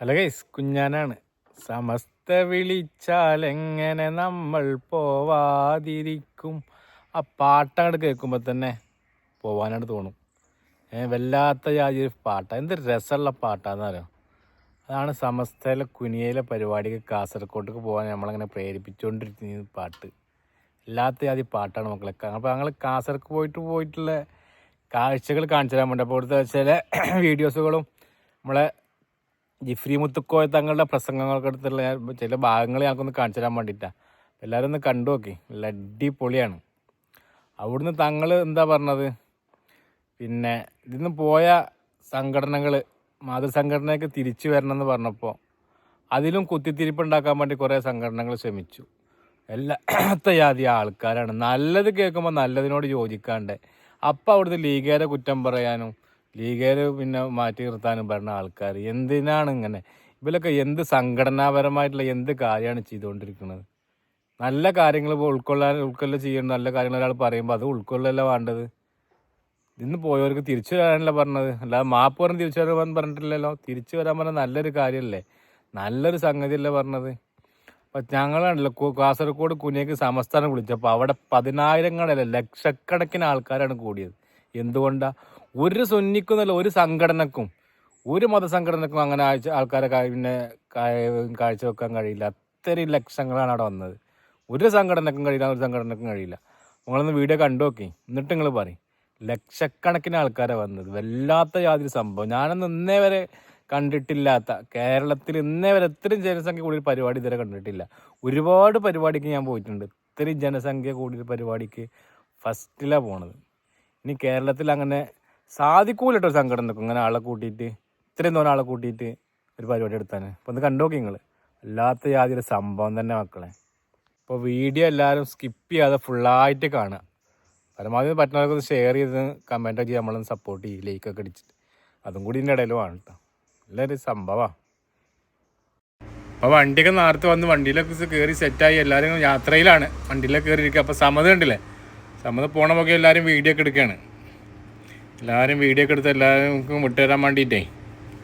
Hello guys കുഞ്ഞാനാണ്. സമസ്ത വിളിച്ചാൽ എങ്ങനെ നമ്മൾ പോവാതിരിക്കും? ആ പാട്ടങ്ങോട്ട് കേൾക്കുമ്പോൾ തന്നെ പോവാനായിട്ട് തോന്നും. വല്ലാത്ത ജാതി പാട്ടാണ് പാട്ടാ. എന്ത് രസമുള്ള പാട്ടാന്നറിയോ അതാണ് സമസ്തയിലെ കുനിയയിലെ പരിപാടിക്ക് കാസർഗോട്ടേക്ക് പോകാൻ നമ്മളങ്ങനെ പ്രേരിപ്പിച്ചുകൊണ്ടിരിക്കുന്ന പാട്ട്. വല്ലാത്ത ജാതി പാട്ടാണ് മക്കളെ. അപ്പോൾ ഞങ്ങൾ കാസർഗോഡ് പോയിട്ട് പോയിട്ടുള്ള കാഴ്ചകൾ കാണിച്ചു തരാൻ വേണ്ടി. അപ്പോൾ ഇവിടുത്തെ ചില വീഡിയോസുകളും നമ്മളെ ജിഫ്രി മുത്തുക്കോയ തങ്ങളുടെ പ്രസംഗങ്ങൾക്ക് അടുത്തുള്ള ഞാൻ ചില ഭാഗങ്ങൾ ഞങ്ങൾക്കൊന്ന് കാണിച്ചു തരാൻ വേണ്ടിയിട്ടാണ് എല്ലാവരും ഒന്ന് കണ്ടു നോക്കി. ലഡ്ഡി പൊളിയാണ് അവിടുന്ന് തങ്ങൾ എന്താ പറഞ്ഞത്? പിന്നെ ഇതിന്ന് പോയ സംഘടനകൾ മാതൃസംഘടനയ്ക്ക് തിരിച്ചു വരണമെന്ന് പറഞ്ഞപ്പോൾ അതിലും കുത്തിത്തിരിപ്പുണ്ടാക്കാൻ വേണ്ടി കുറേ സംഘടനകൾ ശ്രമിച്ചു. എല്ലാത്ത ജാതി ആൾക്കാരാണ്. നല്ലത് കേൾക്കുമ്പോൾ നല്ലതിനോട് യോജിക്കാണ്ട്. അപ്പം അവിടുത്തെ ലീഗേരെ കുറ്റം പറയാനും ലീഗേര് പിന്നെ മാറ്റി നിർത്താനും പറഞ്ഞ ആൾക്കാർ എന്തിനാണ് ഇങ്ങനെ? ഇവരൊക്കെ എന്ത് സംഘടനാപരമായിട്ടുള്ള എന്ത് കാര്യമാണ് ചെയ്തുകൊണ്ടിരിക്കുന്നത്? നല്ല കാര്യങ്ങൾ ഇപ്പോൾ ഉൾക്കൊള്ളാൻ ഉൾക്കൊള്ള ചെയ്യണം നല്ല കാര്യങ്ങൾ ഒരാൾ പറയുമ്പോൾ അത് ഉൾക്കൊള്ളല്ല വേണ്ടത്. ഇന്ന് പോയവർക്ക് തിരിച്ചു വരാനല്ല പറഞ്ഞത്. അല്ലാതെ മാപ്പ് പറഞ്ഞ് തിരിച്ചു വരാൻ പറഞ്ഞിട്ടില്ലല്ലോ. തിരിച്ചു വരാൻ പറഞ്ഞ നല്ലൊരു കാര്യമല്ലേ നല്ലൊരു സംഗതിയല്ലേ പറഞ്ഞത്. അപ്പം ഞങ്ങളാണല്ലോ കാസർഗോഡ് കുനിയക്ക് സമസ്ഥാനം വിളിച്ചപ്പോൾ അവിടെ പതിനായിരങ്ങളല്ല ലക്ഷക്കണക്കിന് ആൾക്കാരാണ് കൂടിയത്. എന്തുകൊണ്ടാ? ഒരു സുന്നിക്കും എന്നല്ല ഒരു സംഘടനക്കും ഒരു മതസംഘടനക്കും അങ്ങനെ ആഴ്ച ആൾക്കാരെ പിന്നെ കാഴ്ചവെക്കാൻ കഴിയില്ല. അത്രയും ലക്ഷങ്ങളാണ് അവിടെ വന്നത്. ഒരു സംഘടനക്കും കഴിയില്ല ഒരു സംഘടനക്കും കഴിയില്ല. നിങ്ങളൊന്ന് വീഡിയോ കണ്ടു നോക്കി. എന്നിട്ട് നിങ്ങൾ പറയും. ലക്ഷക്കണക്കിന് ആൾക്കാരെ വന്നത്. വല്ലാത്ത യാതൊരു സംഭവം. ഞാനൊന്നും ഇന്നേ വരെ കണ്ടിട്ടില്ലാത്ത കേരളത്തിൽ ഇന്നേ വരെ ഇത്രയും ജനസംഖ്യ കൂടിയ പരിപാടി ഇതുവരെ കണ്ടിട്ടില്ല. ഒരുപാട് പരിപാടിക്ക് ഞാൻ പോയിട്ടുണ്ട്. ഇത്രയും ജനസംഖ്യ കൂടിയ പരിപാടിക്ക് ഫസ്റ്റിലാണ് പോണത്. ഇനി കേരളത്തിൽ അങ്ങനെ സാധിക്കൂല കേട്ടോ സംഘടനക്കും ഇങ്ങനെ ആളെ കൂട്ടിയിട്ട്. ഇത്രയും തോന്നുന്ന ആളെ കൂട്ടിയിട്ട് ഒരു പരിപാടി എടുത്താൽ അപ്പോൾ ഒന്ന് കണ്ടു നോക്കി നിങ്ങൾ അല്ലാത്ത യാതൊരു സംഭവം തന്നെ മക്കളെ. അപ്പോൾ വീഡിയോ എല്ലാവരും സ്കിപ്പ് ചെയ്യാതെ ഫുള്ളായിട്ട് കാണുക. പരമാവധി പറ്റുന്നവർക്ക് ഒന്ന് ഷെയർ ചെയ്ത് കമന്റ് ഒക്കെ നമ്മളൊന്ന് സപ്പോർട്ട് ചെയ്യും. ലൈക്കൊക്കെ അടിച്ചിട്ട്. അതും കൂടി ഇതിന്റെ ഇടയിൽ വേണം കേട്ടോ നല്ലൊരു സംഭവമാണ് അപ്പോൾ വണ്ടിയൊക്കെ നേരത്തെ വന്ന് വണ്ടിയിലൊക്കെ കയറി സെറ്റായി എല്ലാവരും യാത്രയിലാണ്. വണ്ടിയിലൊക്കെ കയറി ഇരിക്കുക അപ്പോൾ സമത് കണ്ടില്ലേ സമത് പോണ എല്ലാവരും വീഡിയോ ഒക്കെ എടുക്കുകയാണ് എല്ലാവരും വീഡിയോ ഒക്കെ എടുത്ത് എല്ലാവർക്കും വിട്ടുതരാൻ വേണ്ടിയിട്ടേ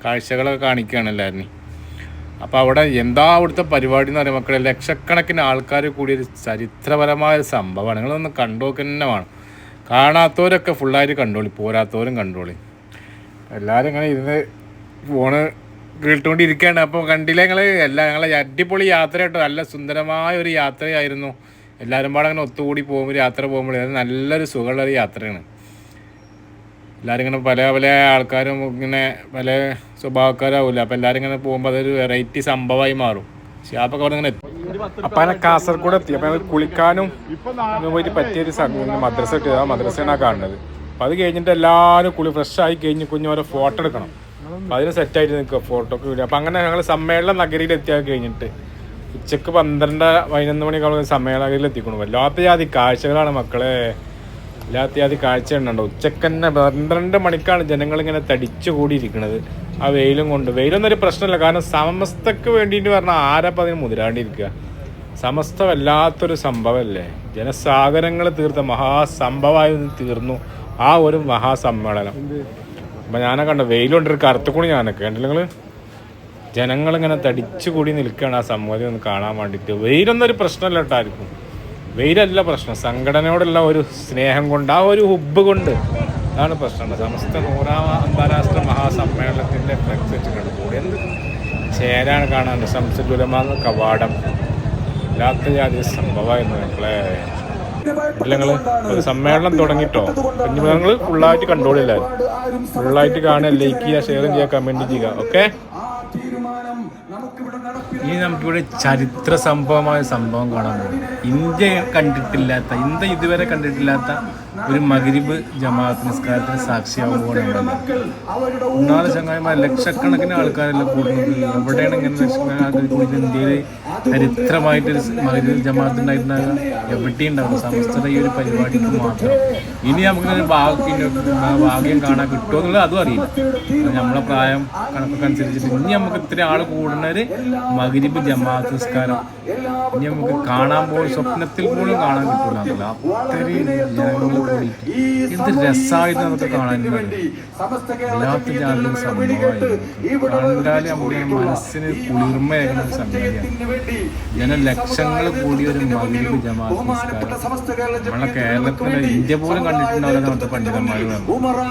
കാഴ്ചകളൊക്കെ കാണിക്കുകയാണ് എല്ലാവരും അപ്പോൾ അവിടെ എന്താ അവിടുത്തെ പരിപാടി എന്ന് പറയുമ്പോൾ മക്കളെ? ലക്ഷക്കണക്കിന് ആൾക്കാർ കൂടിയൊരു ചരിത്രപരമായ ഒരു സംഭവമാണ്. നിങ്ങളൊന്ന് കണ്ടോക്ക് തന്നെ വേണം. കാണാത്തവരൊക്കെ ഫുള്ളായിട്ട് കണ്ടോളി. പോരാത്തവരും കണ്ടോളി. എല്ലാവരും ഇങ്ങനെ ഇരുന്ന് ഫോണ് കേട്ടുകൊണ്ടിരിക്കുകയാണ് അപ്പോൾ കണ്ടില്ല ഞങ്ങൾ എല്ലാ ഞങ്ങളെ അടിപൊളി യാത്ര കേട്ടോ. നല്ല സുന്ദരമായ ഒരു യാത്രയായിരുന്നു. എല്ലാവരും പാടെ അങ്ങനെ ഒത്തുകൂടി പോകുമ്പോൾ യാത്ര പോകുമ്പോൾ നല്ലൊരു സുഖമുള്ള ഒരു യാത്രയാണ്. എല്ലാവരും ഇങ്ങനെ പല പല ആൾക്കാരും ഇങ്ങനെ പല സ്വഭാവക്കാരാവില്ല അപ്പം എല്ലാവരും ഇങ്ങനെ പോകുമ്പോൾ അതൊരു വെറൈറ്റി സംഭവമായി മാറും. ഷാപ്പൊക്കെ അവിടെ ഇങ്ങനെ അപ്പം അങ്ങനെ കാസർഗോഡ് എത്തി. അപ്പം കുളിക്കാനും പോയിട്ട് പറ്റിയൊരു സംഘം മദ്രസ കിട്ടിയത് ആ മദ്രസയാണ് കാണുന്നത്. അപ്പം അത് കഴിഞ്ഞിട്ട് എല്ലാവരും കുളി ഫ്രഷ് ആയി കഴിഞ്ഞ് കുഞ്ഞു ഓരോ ഫോട്ടോ എടുക്കണം. അപ്പം അതിന് സെറ്റായിട്ട് നിൽക്കുക ഫോട്ടോ ഒക്കെ വീഡിയോ അപ്പം അങ്ങനെ ഞങ്ങൾ സമ്മേളന നഗരിയിൽ എത്തിയാൽ കഴിഞ്ഞിട്ട് ഉച്ചയ്ക്ക് പന്ത്രണ്ട് പതിനൊന്ന് മണിക്കാളും സമ്മേളന നഗരിയിൽ എത്തിക്കണം. വല്ലാത്ത ജാതി കാഴ്ചകളാണ് മക്കളെ. വല്ലാത്ത അത് കാഴ്ച ഉണ്ടോ ഉച്ചയ്ക്ക് തന്നെ പന്ത്രണ്ട് മണിക്കാണ് ജനങ്ങൾ ഇങ്ങനെ തടിച്ചു കൂടിയിരിക്കുന്നത് ആ വെയിലും കൊണ്ട്. വെയിലൊന്നും ഒരു പ്രശ്നമില്ല. കാരണം സമസ്തക്ക് വേണ്ടിയിട്ട് പറഞ്ഞാൽ ആരപ്പം അതിന് മുതിരാണ്ടിരിക്കുക? സമസ്ത വല്ലാത്തൊരു സംഭവമല്ലേ? ജനസാഗരങ്ങൾ തീർത്ത മഹാസംഭവമായി തീർന്നു. ആ ഒരു മഹാസമ്മേളനം. അപ്പം ഞാനൊക്കെ കണ്ട വെയിലുണ്ടൊരു കറുത്തുകൂടി ഞാനൊക്കെ. കണ്ടില്ല നിങ്ങൾ ജനങ്ങളിങ്ങനെ തടിച്ചു കൂടി നിൽക്കുകയാണ് ആ സംഗതി ഒന്ന് കാണാൻ വേണ്ടിയിട്ട്. വെയിലൊന്നും ഒരു പ്രശ്നമല്ല കേട്ടോ ആർക്കും. വെയിലല്ല പ്രശ്നം. സംഘടനയോടുള്ള ഒരു സ്നേഹം കൊണ്ട് ആ ഒരു ഹുബ് കൊണ്ട് അതാണ് പ്രശ്നം. സമസ്ത നൂറാം അന്താരാഷ്ട്ര മഹാസമ്മേളനത്തിന്റെ ഫ്ലെക്സ് കൂടി എന്ത് ചേരാണ് കാണാൻ സംസുലമാന്ന കവാടം. ഇല്ലാത്ത ജാതി സംഭവമായിരുന്നു മക്കളെ. നിങ്ങൾ ഒരു സമ്മേളനം തുടങ്ങിട്ടോ? കുഞ്ഞുമൃഗങ്ങൾ ഫുള്ളായിട്ട് കണ്ടോളില്ല? ഫുള്ളായിട്ട് കാണുക ലൈക്ക് ചെയ്യുക ഷെയർ ചെയ്യുക കമന്റ് ചെയ്യുക. ഓക്കെ ഇനി നമുക്കിവിടെ ചരിത്ര സംഭവമായ സംഭവം കാണാൻ പോകും ഇന്ത്യ കണ്ടിട്ടില്ലാത്ത ഇന്ത്യ ഇതുവരെ കണ്ടിട്ടില്ലാത്ത ഒരു മകരിബ് ജമാഅത്ത് നിസ്കാരത്തിന് സാക്ഷിയാവുകയാണ് ഒന്നാമത് ചങ്ങായിമാർ ലക്ഷക്കണക്കിന് ആൾക്കാരെല്ലാം കൂടുന്നത്. എവിടെയാണ് ഇങ്ങനെ ലക്ഷക്കണക്കിന് കൂടുന്നത്? ഇന്ത്യയിൽ ചരിത്രമായിട്ടൊരു മകരിബ് ജമാഅത്ത് ഉണ്ടായിട്ടുണ്ടാകുക എവിടെയും ഉണ്ടാവും സമസ്തയുടെ ഈ ഒരു പരിപാടിക്ക് മാത്രം. ഇനി നമുക്കിങ്ങനെ ഭാഗ്യം ഭാഗ്യം കാണാൻ കിട്ടുമോ എന്നുള്ളത് അതും അറിയില്ല. നമ്മളെ പ്രായം കണക്കൊക്കെ അനുസരിച്ചിട്ട് ഇനി നമുക്ക് ഇത്ര ആൾ കൂടുന്ന ഒരു മകരിബ് ജമാഅത്ത് നിസ്കാരം ഇനി നമുക്ക് കാണാൻ പോലും സ്വപ്നത്തിൽ പോലും കാണാൻ കിട്ടില്ല അത്രയും ജനങ്ങൾ കൂടിയിട്ട് എന്ത് രസമായിട്ട് നമുക്ക് കാണാൻ വല്ലാത്ത ജാതി സംഭവമായിരുന്നു കണ്ടാൽ നമ്മുടെ മനസ്സിന് കുളിർമയാകുന്ന ഒരു സംഗതിയാണ് ജനലക്ഷങ്ങൾ കൂടിയ ഒരു മകരീബ് ജമാഅത്ത് നിസ്കാരം. നമ്മളെ കേരളത്തിലെ ഇന്ത്യ പോലും കണ്ടിട്ടുണ്ടാവില്ല നമ്മുടെ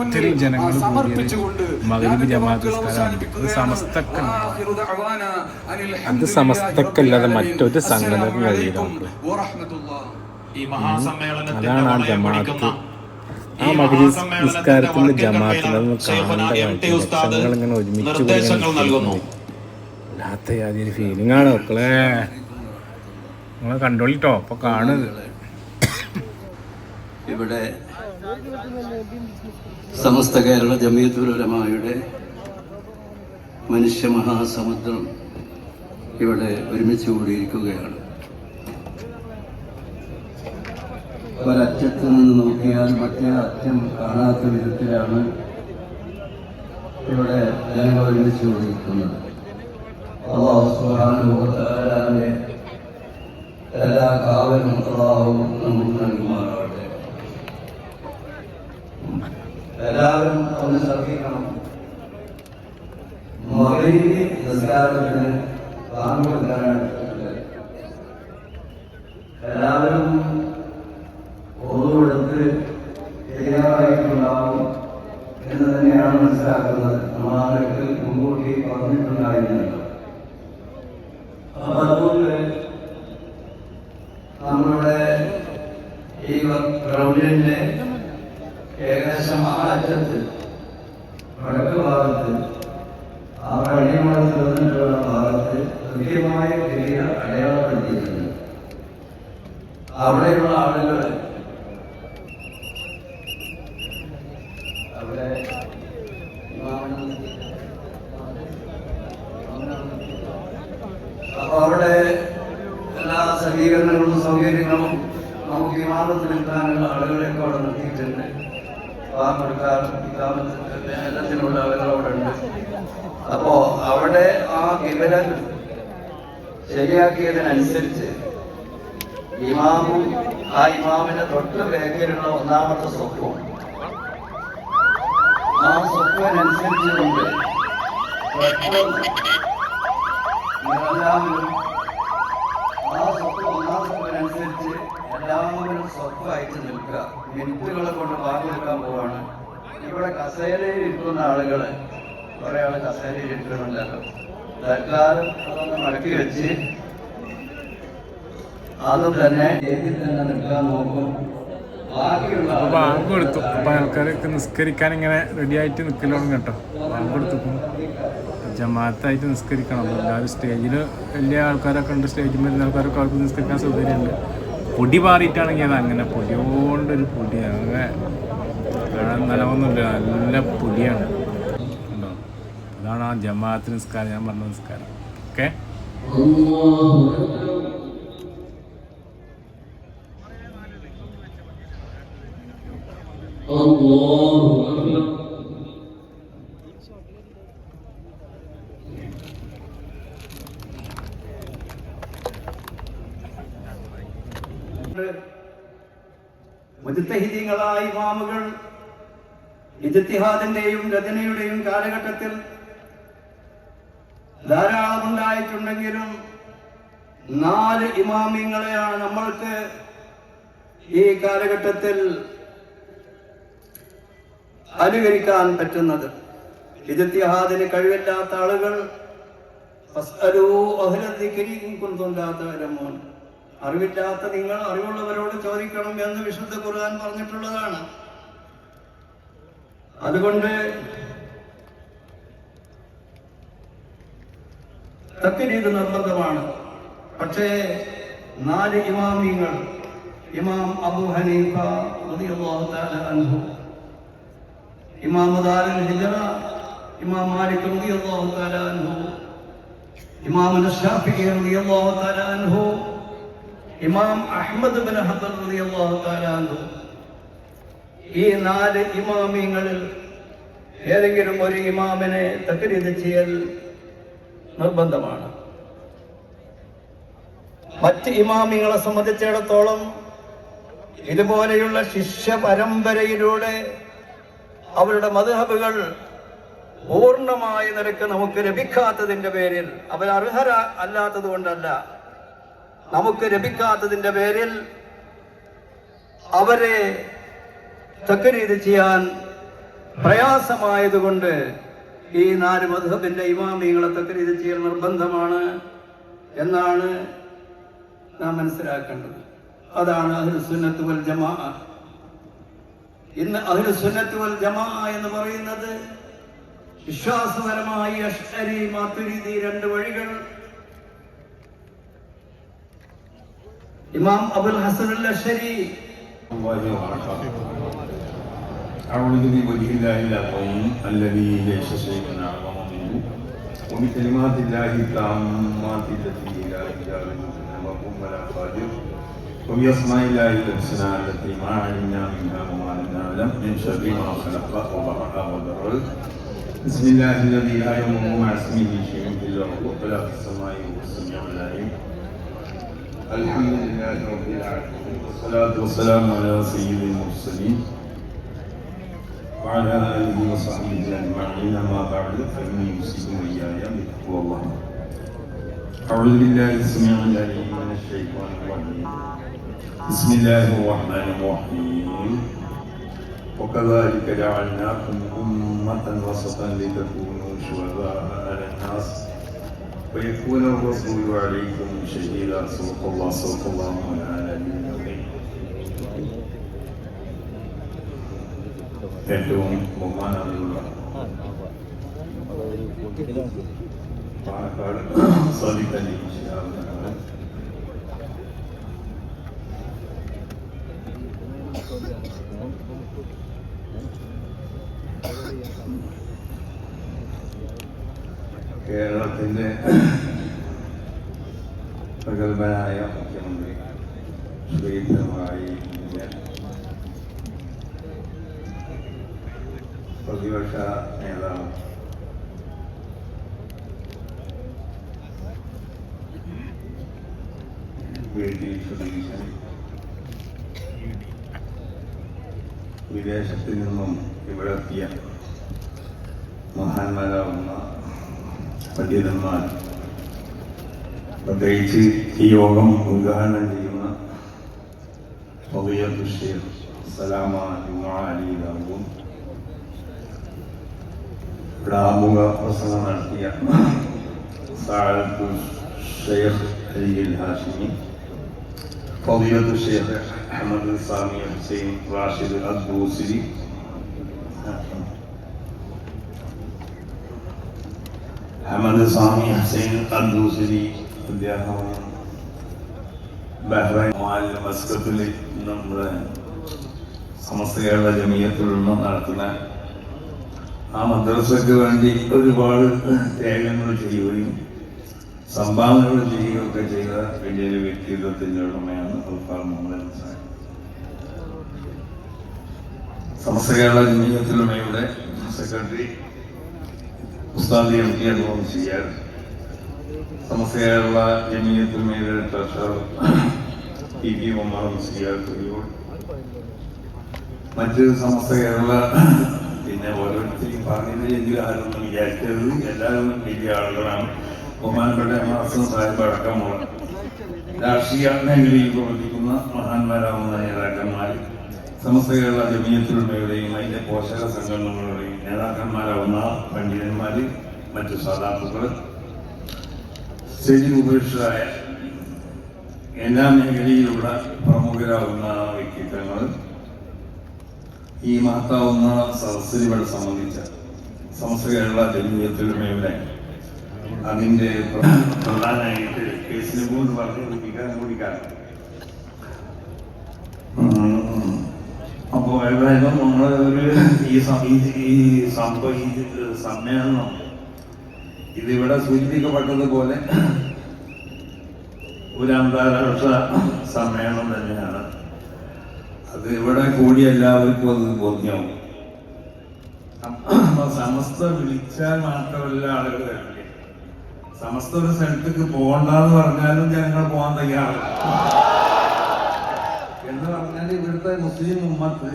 ഒത്തിരി ജനങ്ങൾ കൂടിയ മകരീബ് ജമാഅത്ത് നിസ്കാരമാണ് അത് സമസ്തക്ക അത് സമസ്തക്കല്ലാതെ മറ്റൊരു സംഘടന കഴിയില്ല അതാണ് ആ ജമാഅത്ത്. ആ നിസ്കാരത്തിന്റെ ജമാഅത്തിൽ കാണേണ്ട ലക്ഷങ്ങൾ ഇങ്ങനെ ഒരുമിച്ച് യാതൊരു ഫീലിംഗ് ആണ് മക്കളെ. കണ്ടോളിട്ടോ അപ്പൊ കാണുന്നത് ഇവിടെ സമസ്ത കേരള ജമിയത്തുലമായുടെ മനുഷ്യ മഹാസമുദ്രം ഇവിടെ ഒരുമിച്ച് കൂടിയിരിക്കുകയാണ്. ഒരറ്റത്ത് നിന്ന് നോക്കിയാൽ മറ്റേ അറ്റം കാണാത്ത വിധത്തിലാണ് ഇവിടെ ജനങ്ങൾ ഒരുമിച്ച് തആലാന്റെ എല്ലാ കാവലും അള്ളാഹു നമുക്ക് നൽകുമാറാവട്ടെ എല്ലാവരും ഒന്ന് ശ്രദ്ധിക്കണം. മകരീബ് നിസ്കാരത്തിന് താങ്കൾ എല്ലാവരും ഓടുകൊടുത്ത് തയ്യാറായിട്ടുണ്ടാവും എന്ന് തന്നെയാണ് മനസ്സിലാക്കുന്നത്. നമ്മളാർക്ക് മുൻകൂട്ടി പറഞ്ഞിട്ടുണ്ടായിരുന്നല്ലോ അപ്പൊ അതുകൊണ്ട് നമ്മളുടെ ഈ ഗ്രൗണ്ടിന്റെ ഏകദേശം ആ അറ്റത്ത് വടക്ക് ഭാഗത്ത് ആ വഴിമുളത്ത് തീർന്നിട്ടുള്ള ഭാഗത്ത് കൃത്യമായ ക്രിയ അടയാളപ്പെടുത്തിയിട്ടുണ്ട്. അവിടെയുള്ള ആളുകൾ അവിടെ അപ്പൊ അവിടെ എല്ലാ സജ്ജീകരണങ്ങളും സൗകര്യങ്ങളും നമുക്ക് വിമാനത്തിൽ നിൽക്കാനുള്ള ആളുകളെയൊക്കെ നിർത്തിയിട്ടുണ്ട് പാമ്പെടുക്കാറും ഇക്കാമത്തിന്റെ എല്ലാത്തിനുള്ള ഉണ്ട് അപ്പോ അവിടെ ആ വിവരം ശരിയാക്കിയതിനനുസരിച്ച് ഇമാമും ആ ഇമാമിന്റെ തൊട്ട് വേഗയിലുള്ള ഒന്നാമത്തെ സ്വപ്നം ആ സ്വപ്നനുസരിച്ച് കൊണ്ട് എല്ലാവരും ആ സ്വപ്നം ഒന്നാം സ്വപ്നനുസരിച്ച് എല്ലാവരും സ്വപ്നമായിട്ട് നിൽക്കുക. മിനിറ്റുകളെ കൊണ്ട് വാങ്ങിയെടുക്കാൻ പോവാണ്. ഇവിടെ കസേരയിൽ ഇരിക്കുന്ന ആളുകൾ കുറെ ആൾ കസേരയിൽ ഇരിക്കണമല്ലോ തൽക്കാലം അതൊന്ന് മടക്കി വെച്ച് അത് തന്നെ ഏതിൽ തന്നെ നിൽക്കാൻ നോക്കും. ആളുകൾ ബാങ്ക് കൊടുത്തു. അപ്പൊ ആൾക്കാരൊക്കെ നിസ്കരിക്കാൻ ഇങ്ങനെ റെഡി ആയിട്ട് നിൽക്കലാണ് കേട്ടോ. ബാങ്ക് കൊടുത്തു ജമാഅത്തായിട്ട് നിസ്കരിക്കണം. എല്ലാവരും സ്റ്റേജിൽ വലിയ ആൾക്കാരൊക്കെ ഉണ്ട്. സ്റ്റേജിൽ വരുന്ന ആൾക്കാരൊക്കെ അവർക്ക് നിസ്കരിക്കാൻ സൗകര്യമുണ്ട്. പൊടി മാറിയിട്ടാണെങ്കിൽ അത് അങ്ങനെ പൊടിയോണ്ടൊരു പൊടി അങ്ങനെ കാണാൻ നനവൊന്നുമില്ല നല്ല പൊടിയാണ്. കണ്ടോ? അതാണ് ആ ജമാഅത്ത് നിസ്കാരം. ഞാൻ പറഞ്ഞ നിസ്കാരം. ഓക്കെ? മുജിത്തഹിദീങ്ങളായ ഇജിത്തിഹാദിന്റെയും രചനയുടെയും കാലഘട്ടത്തിൽ ധാരാളം ഉണ്ടായിട്ടുണ്ടെങ്കിലും നാല് ഇമാമിങ്ങളെയാണ് നമ്മൾക്ക് ഈ കാലഘട്ടത്തിൽ അനുകരിക്കാൻ പറ്റുന്നത് ഇജത്തിഹാദിന് കഴിവില്ലാത്ത ആളുകൾ. അറിവില്ലാത്ത നിങ്ങൾ അറിവുള്ളവരോട് ചോദിക്കണം എന്ന് വിശുദ്ധ ഖുർആൻ പറഞ്ഞിട്ടുള്ളതാണ് അതുകൊണ്ട് തക്കരീത് നിർബന്ധമാണ്. പക്ഷേ നാല് ഇമാമിങ്ങൾ ഇമാം അബു ഹനീഫ അൻഹു ഇമാം ദാരുൽ ഹിജറ ഇമാം മാലിക് റളിയല്ലാഹു തആല അൻഹു ഇമാം ഷാഫിഈ റളിയല്ലാഹു അൻഹു ഇമാം അഹ്മദ് ബിൻ ഹംബൽ റളിയല്ലാഹു അൻഹു ഈ നാല് ഇമാമിങ്ങളിൽ ഏതെങ്കിലും ഒരു ഇമാമിനെ തക്രീത് ചെയ്യൽ നിർബന്ധമാണ്. മറ്റ് ഇമാമിങ്ങളെ സംബന്ധിച്ചിടത്തോളം ഇതുപോലെയുള്ള ശിഷ്യ പരമ്പരയിലൂടെ അവരുടെ മധുഹബുകൾ പൂർണമായ നിരക്ക് നമുക്ക് ലഭിക്കാത്തതിന്റെ പേരിൽ അവർ അർഹര അല്ലാത്തത് കൊണ്ടല്ല നമുക്ക് ലഭിക്കാത്തതിന്റെ പേരിൽ അവരെ തക്ക രീതി ചെയ്യാൻ പ്രയാസമായതുകൊണ്ട് ഈ നാല് മധുഹബിന്റെ ഇമാമികളെ തക്ക രീതി ചെയ്യൽ നിർബന്ധമാണ് എന്നാണ് നാം മനസ്സിലാക്കേണ്ടത്. അതാണ് അഹ്ലുസുന്നത്ത് വൽ ജമാ. ഇന്ന് അഹ്ലുസുന്നത്ത് വൽ ജമാ എന്ന് പറയുന്നത് വിശ്വാസപരമായി അഷ്ടരി മാത്തുരീതി രണ്ട് വഴികൾ. ഇമാം അബുൽ ഹസൻ അൽ أعوذ بوجه الله العظيم الذي ليس شيء أعظم منه وبكلمات الله التامات التي لا إله إلا هو ولا قادر وبأسماء الله الحسنى التي ما علمنا منها وما لم نعلم من شر ما خلق وبرأ وضر. بسم الله الذي لا يمر مع اسمه شيء في الأرض ولا في السماء وهو السميع العليم الحمد لله رب العالمين والصلاة والسلام على سيد المرسلين. وعلى آله وصحبه أجمعين. ما بعد فإني مسلم وإياي بتقوى الله. أعوذ بالله السميع العليم من الشيطان الرجيم. بسم الله الرحمن الرحيم. وكذلك جعلناكم أمة وسطا لتكونوا شهداء على الناس. ويكون الرسول عليكم شهيدا. صدق الله صدق الله على రెండు ముఖానాలు పాలకాడు సోనికని കേരളത്തിൻ്റെ പ്രഗത്ഭനായ മുഖ്യമന്ത്രി ശ്രീധമായി പ്രതിപക്ഷ നേതാവ്. വിദേശത്തു നിന്നും ഇവിടെ എത്തിയ മഹാന്മാരാവുന്ന പണ്ഡിതന്മാർ പ്രത്യേകിച്ച് ഈ യോഗം ഉദ്ഘാടനം ചെയ്യുന്ന ഫദിയത്ത് ഷെയ്ഖ് സലാമ ജുമാ അലി ദാവൂദ് ഇവിടെ ആമുഖ പ്രസംഗം നടത്തിയ സാഴത്ത് ഷെയ്ഖ് അലിൽ ഹാഷിമി ഫദിയത്ത് ഷെയ്ഖ് അഹമ്മദ് സാമി ഹുസൈൻ റാഷിദ് അദ്ദൂസിരി അഹമ്മദ് സാമി ഹുസൈൻ അദ്ദൂസിരി അദ്ദേഹം ബഹ്റൈൻ മാലിന്യ മസ്കത്തിൽ നമ്മുടെ സമസ്ത കേരള ജമീയത്തിൽ നിന്ന് നടത്തുന്ന ആ മദ്രസയ്ക്ക് വേണ്ടി ഒരുപാട് ത്യാഗങ്ങൾ ചെയ്യുകയും സംഭാവനകൾ ചെയ്യുകയൊക്കെ ചെയ്ത വലിയൊരു വ്യക്തിത്വത്തിന്റെ ഉടമയാണ് Ulfar Muhammad Sahib. Samastha secretary Ustad M T അനുഭവം ചെയ്യാൻ Samastha Kerala treasurer P P Omar Siyar മറ്റ് സമസ്ത കേരള പിന്നെ ഓരോരുത്തരും പറഞ്ഞതിലെങ്കിലും ആരൊന്നും വിചാരിക്കരുത് എല്ലാവരും വലിയ ആളുകളാണ്. ബഹുമാനപ്പെട്ട മാസം സാഹിബ് അടക്കമുള്ള രാഷ്ട്രീയ മേഖലയിൽ പ്രവർത്തിക്കുന്ന മഹാന്മാരാകുന്ന നേതാക്കന്മാർ സമസ്ത കേരള ജമീയത്തിലുള്ളവരുടെയും അതിന്റെ പോഷക സംഘടനകളുടെയും നേതാക്കന്മാരാവുന്ന പണ്ഡിതന്മാർ മറ്റു സാധാത്തുക്കൾ സ്റ്റേജിൽ ഉപേക്ഷിതരായ എല്ലാ മേഖലയിലുള്ള പ്രമുഖരാകുന്ന വ്യക്തിത്വങ്ങൾ ഈ മഹത്താവുന്ന സദസ്സിൽ ഇവിടെ സംബന്ധിച്ച സംസ്കരണ ജന്മീയത്തിലുമയുടെ അതിന്റെ പ്ര- പ്രധാനമായിട്ട് കേസിനെ പോലും പറഞ്ഞു പിടിപ്പിക്കാൻ കൂടി കാരണം ഉം. അപ്പോ ഏതായാലും നമ്മൾ ഒരു ഈ ഈ- ഈ സമ്മേളനം ഇതിവിടെ സൂചിപ്പിക്കപ്പെട്ടതുപോലെ ഒരു അന്താരാഷ്ട്ര സമ്മേളനം തന്നെയാണ് അത് ഇവിടെ കൂടി എല്ലാവർക്കും അത് ബോധ്യമാവും സമസ്ത വിളിച്ചാൽ മാത്രമല്ല ആളുകൾ സമസ്ത ഒരു സ്ഥലത്തേക്ക് പോകണ്ടെന്ന് പറഞ്ഞാലും ജനങ്ങൾ പോകാൻ തയ്യാറ എന്ന് പറഞ്ഞാൽ ഇവിടെ ഇവിടുത്തെ മുസ്ലിം ഉമ്മത്ത്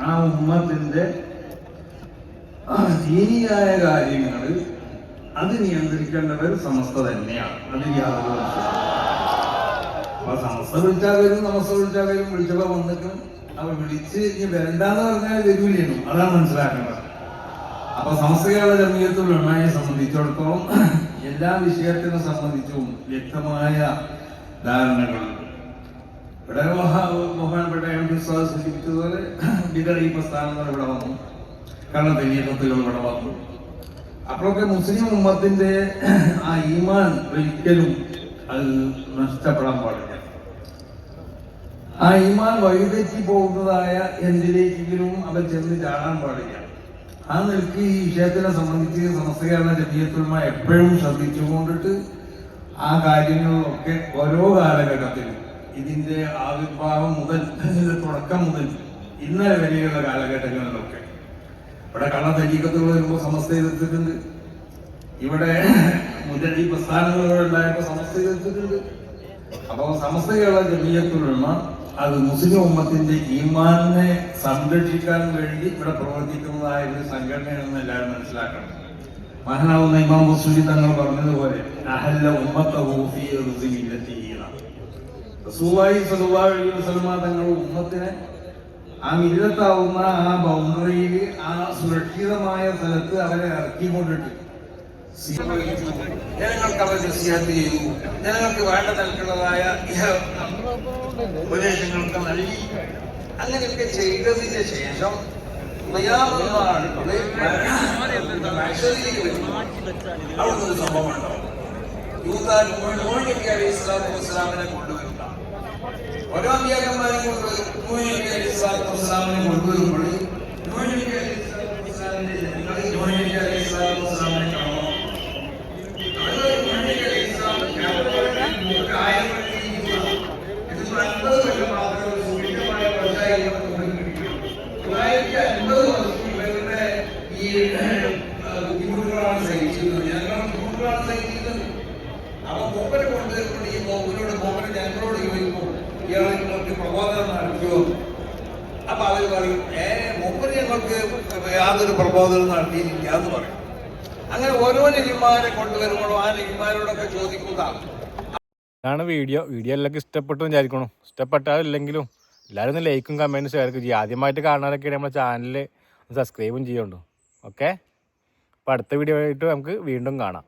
ആ ഉമ്മത്തിന്റെ ദീനിയായ കാര്യങ്ങൾ അത് നിയന്ത്രിക്കേണ്ടവർ സമസ്ത തന്നെയാണ്. അത് യാതൊരു. അപ്പൊ സമസ്ത വിളിച്ചാൽ വിളിച്ചപ്പോ വന്നിട്ടും അവർ വിളിച്ച് ഇനി വരണ്ടെന്ന് പറഞ്ഞാൽ വരൂലേനു. അതാണ് മനസ്സിലാക്കേണ്ടത്. അപ്പൊ സംസ്ഥകളുടെ ജമീയത്തുൽ ഉലമയെ സംബന്ധിച്ചിടത്തോളം എല്ലാ വിഷയത്തിനെ സംബന്ധിച്ചും വ്യക്തമായ ധാരണകളുണ്ട്. ഇവിടെ മോഹൻപെട്ട എം പി സാർ സൂചിപ്പിച്ചതുപോലെ ബിദർ ഈ പ്രസ്ഥാനങ്ങൾ ഇവിടെ വന്നു. കള്ള തെയ്യത്തുകൾ ഇവിടെ വന്നു. അപ്പോഴൊക്കെ മുസ്ലിം ഉമ്മത്തിന്റെ ആ ഈമാൻ ഒരിക്കലും അത് നഷ്ടപ്പെടാൻ പാടില്ല. ആ ഇമാൻ വഴിതെറ്റി പോകുന്നതായ എന്തിലേക്കെങ്കിലും അവൻ ചെന്ന് ചാടാൻ പാടില്ല. ആ നിൽക്ക് ഈ വിഷയത്തിനെ സംബന്ധിച്ച് സമസ്തകരണ ജമീയത്തുൽമ എപ്പോഴും ശ്രദ്ധിച്ചുകൊണ്ടിട്ട് ആ കാര്യങ്ങളിലൊക്കെ ഓരോ കാലഘട്ടത്തിലും ഇതിന്റെ ആവിർഭാവം മുതൽ തുടക്കം മുതൽ ഇന്നലെ വരെയുള്ള കാലഘട്ടങ്ങളിലൊക്കെ. ഇവിടെ കള്ള തരീക്കത്തുള്ള വരുമ്പോൾ സമസ്ത എതിർത്തിട്ടുണ്ട്. ഇവിടെ മുന്നണി പ്രസ്ഥാനങ്ങൾ ഉണ്ടായപ്പോൾ സമസ്ത എതിർത്തിട്ടുണ്ട്. അപ്പോൾ സമസ്തയുള്ള ജമീയത്തുൽമ അത് മുസ്ലിം ഉമ്മത്തിന്റെ ഈമാനെ സംരക്ഷിക്കാൻ വേണ്ടി ഇവിടെ പ്രവർത്തിക്കുന്നതായ ഒരു സംഘടനയാണെന്ന് എല്ലാവരും മനസ്സിലാക്കണം. മഹാനാവുന്ന ഇമാം മുസ്ലിം തങ്ങൾ പറഞ്ഞതുപോലെ അഹല്ല തങ്ങൾ ഉമ്മത്തിനെ ആ മില്ലത്താവുന്ന ആ ബൗണ്ടറിയിൽ ആ സുരക്ഷിതമായ സ്ഥലത്ത് അവരെ ഇറക്കിക്കൊണ്ടിട്ട് ജനങ്ങൾക്ക് അവർ നസിഹത്ത് ചെയ്തു ജനങ്ങൾക്ക് വേണ്ട തരത്തിലുള്ളതായ ഉപദേശങ്ങൾക്ക് നൽകി. അങ്ങനെയൊക്കെ ചെയ്തതിന് ശേഷം അവിടുന്ന് ഓരോ കൊണ്ടുവരുമ്പോൾ അലൈഹി സ്വലാത്തു വസ്സലാമിനെ കാണും അപ്പൊ അവർ പറയും ഏ മൂപ്പര് ഞങ്ങൾക്ക് യാതൊരു പ്രബോധനം നടത്തിയിട്ടില്ല എന്ന് പറയും അങ്ങനെ ഓരോ നെല്ലിമാരെ കൊണ്ടുവരുമ്പോഴും ആ നെല്ലിമാരോടൊക്കെ ചോദിക്കുന്നതാണ് ഇതാണ് വീഡിയോ വീഡിയോ എല്ലാവർക്കും ഇഷ്ടപ്പെട്ടു വിചാരിക്കണം ഇഷ്ടപ്പെട്ടാലില്ലെങ്കിലും എല്ലാവരും ഒന്ന് ലൈക്കും കമന്റും ഷെയർ ചെയ്യും ആദ്യമായിട്ട് കാണാനൊക്കെ നമ്മുടെ ചാനൽ സബ്സ്ക്രൈബും ചെയ്യുന്നുണ്ടോ ഓക്കെ? അപ്പോൾ അടുത്ത വീഡിയോ ആയിട്ട് നമുക്ക് വീണ്ടും കാണാം.